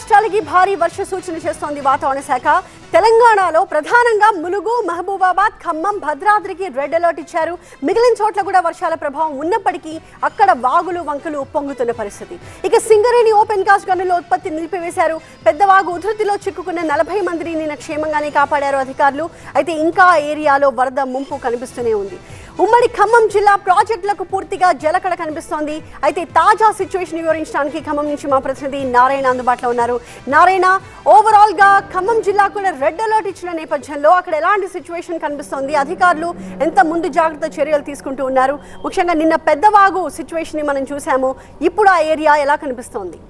రాష్ట్రాలకి భారీ వర్ష సూచన చేస్తోంది వాతావరణ శాఖ. తెలంగాణలో ప్రధానంగా ములుగు మహబూబాబాద్ ఖమ్మం భద్రాద్రికి రెడ్ అలర్ట్ ఇచ్చారు. మిగిలిన చోట్ల కూడా వర్షాల ప్రభావం ఉన్నప్పటికీ అక్కడ వాగులు వంకలు ఉప్పొంగుతున్న పరిస్థితి. ఇక సింగరేణి ఓపెన్ కాస్ట్ గనుల ఉత్పత్తి నిలిపివేశారు. పెద్దవాగు ఉధృతిలో చిక్కుకున్న నలభై మందిని నిన్న క్షేమంగానే కాపాడారు అధికారులు. అయితే ఇంకా ఏరియాలో వరద ముంపు కనిపిస్తూనే ఉంది. ఉమ్మడి ఖమ్మం జిల్లా ప్రాజెక్టులకు పూర్తిగా జలకడ కనిపిస్తోంది. అయితే తాజా సిచ్యువేషన్ వివరించడానికి ఖమ్మం నుంచి మా ప్రతినిధి నారాయణ అందుబాటులో ఉన్నారు. నారాయణ ఓవరాల్గా ఖమ్మం జిల్లాకు కూడా రెడ్ అలర్ట్ ఇచ్చిన నేపథ్యంలో అక్కడ ఎలాంటి సిచ్యువేషన్ కనిపిస్తోంది? అధికారులు ఎంత ముందు జాగ్రత్త చర్యలు తీసుకుంటూ ఉన్నారు? ముఖ్యంగా నిన్న పెద్దవాగు సిచ్యువేషన్ని మనం చూసాము ఇప్పుడు ఆ ఏరియా ఎలా కనిపిస్తోంది?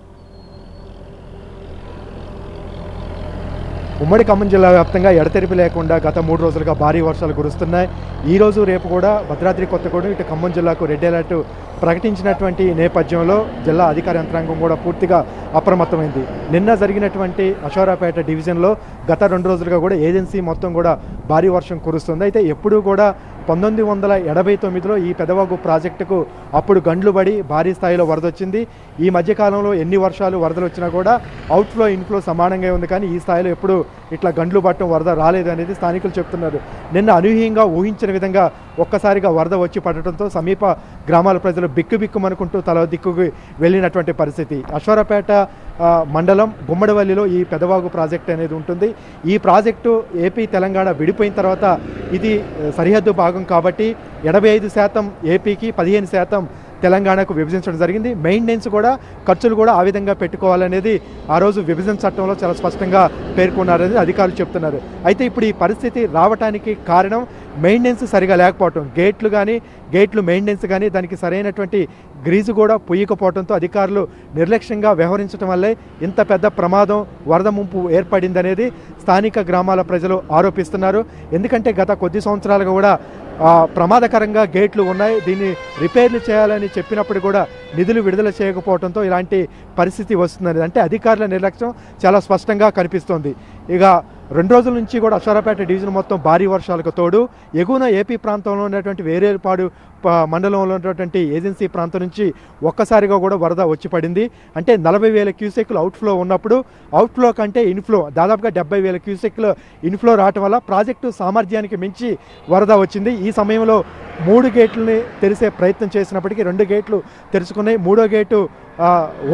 ఉమ్మడి ఖమ్మం జిల్లా వ్యాప్తంగా ఎడతెరిపి లేకుండా గత మూడు రోజులుగా భారీ వర్షాలు కురుస్తున్నాయి. ఈ రోజు రేపు కూడా భద్రాద్రి కొత్తగూడెం ఇటు ఖమ్మం జిల్లాకు రెడ్ అలర్ట్ ప్రకటించినటువంటి నేపథ్యంలో జిల్లా అధికార యంత్రాంగం కూడా పూర్తిగా అప్రమత్తమైంది. నిన్న జరిగినటువంటి అషోరాపేట డివిజన్లో గత రెండు రోజులుగా కూడా ఏజెన్సీ మొత్తం కూడా భారీ వర్షం కురుస్తుంది. అయితే ఎప్పుడూ కూడా పంతొమ్మిది వందల ఎనభై తొమ్మిదిలో ఈ పెదవాగు ప్రాజెక్టుకు అప్పుడు గండ్లు పడి భారీ స్థాయిలో వరద వచ్చింది ఈ మధ్యకాలంలో ఎన్ని వర్షాలు వరదలు వచ్చినా కూడా అవుట్ఫ్లో ఇన్ఫ్లో సమానంగా ఉంది కానీ ఈ స్థాయిలో ఎప్పుడు ఇట్లా గండ్లు పట్టడం వరద రాలేదు అనేది స్థానికులు చెప్తున్నారు. నిన్న అనూహ్యంగా ఊహించిన విధంగా ఒక్కసారిగా వరద వచ్చి పడటంతో సమీప గ్రామాల ప్రజలు బిక్కు బిక్కుమనుకుంటూ తల దిక్కుకి వెళ్ళినటువంటి పరిస్థితి. అశ్వరపేట మండలం గుమ్మడివల్లిలో ఈ పెదవాగు ప్రాజెక్ట్ అనేది ఉంటుంది. ఈ ప్రాజెక్టు ఏపీ తెలంగాణ విడిపోయిన తర్వాత ఇది సరిహద్దు భాగం కాబట్టి ఎనభై ఐదు శాతం ఏపీకి పదిహేను శాతం తెలంగాణకు విభజించడం జరిగింది. మెయింటెనెన్స్ కూడా ఖర్చులు కూడా ఆ విధంగా పెట్టుకోవాలనేది ఆ రోజు విభజన చట్టంలో చాలా స్పష్టంగా పేర్కొన్నారని అధికారులు చెప్తున్నారు. అయితే ఇప్పుడు ఈ పరిస్థితి రావటానికి కారణం మెయింటెనెన్స్ సరిగా లేకపోవటం. గేట్లు కానీ గేట్లు మెయింటెనెన్స్ కానీ దానికి సరైనటువంటి గ్రీజు కూడా పొయ్యకపోవడంతో అధికారులు నిర్లక్ష్యంగా వ్యవహరించడం వల్లే ఇంత పెద్ద ప్రమాదం వరద ముంపు ఏర్పడిందనేది స్థానిక గ్రామాల ప్రజలు ఆరోపిస్తున్నారు. ఎందుకంటే గత కొద్ది సంవత్సరాలుగా కూడా ప్రమాదకరంగా గేట్లు ఉన్నాయి. దీన్ని రిపేర్లు చేయాలని చెప్పినప్పుడు కూడా నిధులు విడుదల చేయకపోవడంతో ఇలాంటి పరిస్థితి వస్తుందని అంటే అధికారుల నిర్లక్ష్యం చాలా స్పష్టంగా కనిపిస్తోంది. ఇక రెండు రోజుల నుంచి కూడా అశ్వరాపేట డివిజన్ మొత్తం భారీ వర్షాలకు తోడు ఎగువన ఏపీ ప్రాంతంలో ఉన్నటువంటి వేరేపాడు మండలంలో ఉన్నటువంటి ఏజెన్సీ ప్రాంతం నుంచి ఒక్కసారిగా కూడా వరద వచ్చి పడింది. అంటే నలభై వేల క్యూసెక్లు అవుట్ఫ్లో ఉన్నప్పుడు అవుట్ఫ్లో కంటే ఇన్ఫ్లో దాదాపుగా డెబ్బై వేల క్యూసెక్లు ఇన్ఫ్లో రావటం వల్ల ప్రాజెక్టు సామర్థ్యానికి మించి వరద వచ్చింది. ఈ సమయంలో మూడు గేట్లని తెరిసే ప్రయత్నం చేసినప్పటికీ రెండు గేట్లు తెరుచుకున్నాయి. మూడో గేటు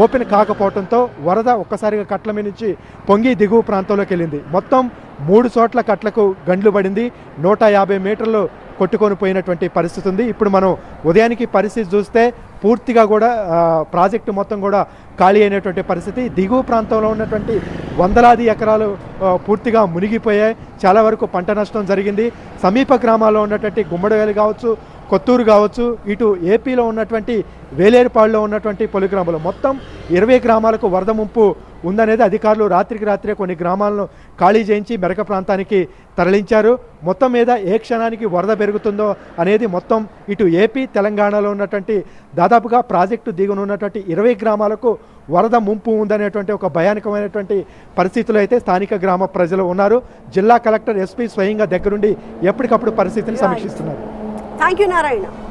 ఓపెన్ కాకపోవడంతో వరద ఒక్కసారిగా కట్ల మీద నుంచి పొంగి దిగువ ప్రాంతంలోకి వెళ్ళింది. మొత్తం మూడు చోట్ల కట్లకు గండ్లు పడింది. నూట యాభై మీటర్లు కొట్టుకొని పోయినటువంటి పరిస్థితి ఉంది. ఇప్పుడు మనం ఉదయానికి పరిస్థితి చూస్తే పూర్తిగా కూడా ప్రాజెక్టు మొత్తం కూడా ఖాళీ అయినటువంటి పరిస్థితి. దిగువ ప్రాంతంలో ఉన్నటువంటి వందలాది ఎకరాలు పూర్తిగా మునిగిపోయాయి. చాలా వరకు పంట నష్టం జరిగింది. సమీప గ్రామాల్లో ఉన్నటువంటి గుమ్మడివేలు కావచ్చు కొత్తూరు కావచ్చు ఇటు ఏపీలో ఉన్నటువంటి వేలేరుపాడులో ఉన్నటువంటి పలు గ్రామాలు. మొత్తం ఇరవై గ్రామాలకు వరద ముంపు ఉందనేది అధికారులు రాత్రికి రాత్రే కొన్ని గ్రామాలను ఖాళీ చేయించి మెరక ప్రాంతానికి తరలించారు. మొత్తం మీద ఏ క్షణానికి వరద పెరుగుతుందో అనేది మొత్తం ఇటు ఏపీ తెలంగాణలో ఉన్నటువంటి దాదాపుగా ప్రాజెక్టు దిగునున్నటువంటి ఇరవై గ్రామాలకు వరద ముంపు ఉందనేటువంటి ఒక భయానకమైనటువంటి పరిస్థితులు అయితే స్థానిక గ్రామ ప్రజలు ఉన్నారు. జిల్లా కలెక్టర్ ఎస్పీ స్వయంగా దగ్గరుండి ఎప్పటికప్పుడు పరిస్థితిని సమీక్షిస్తున్నారు. Thank you, Narayana.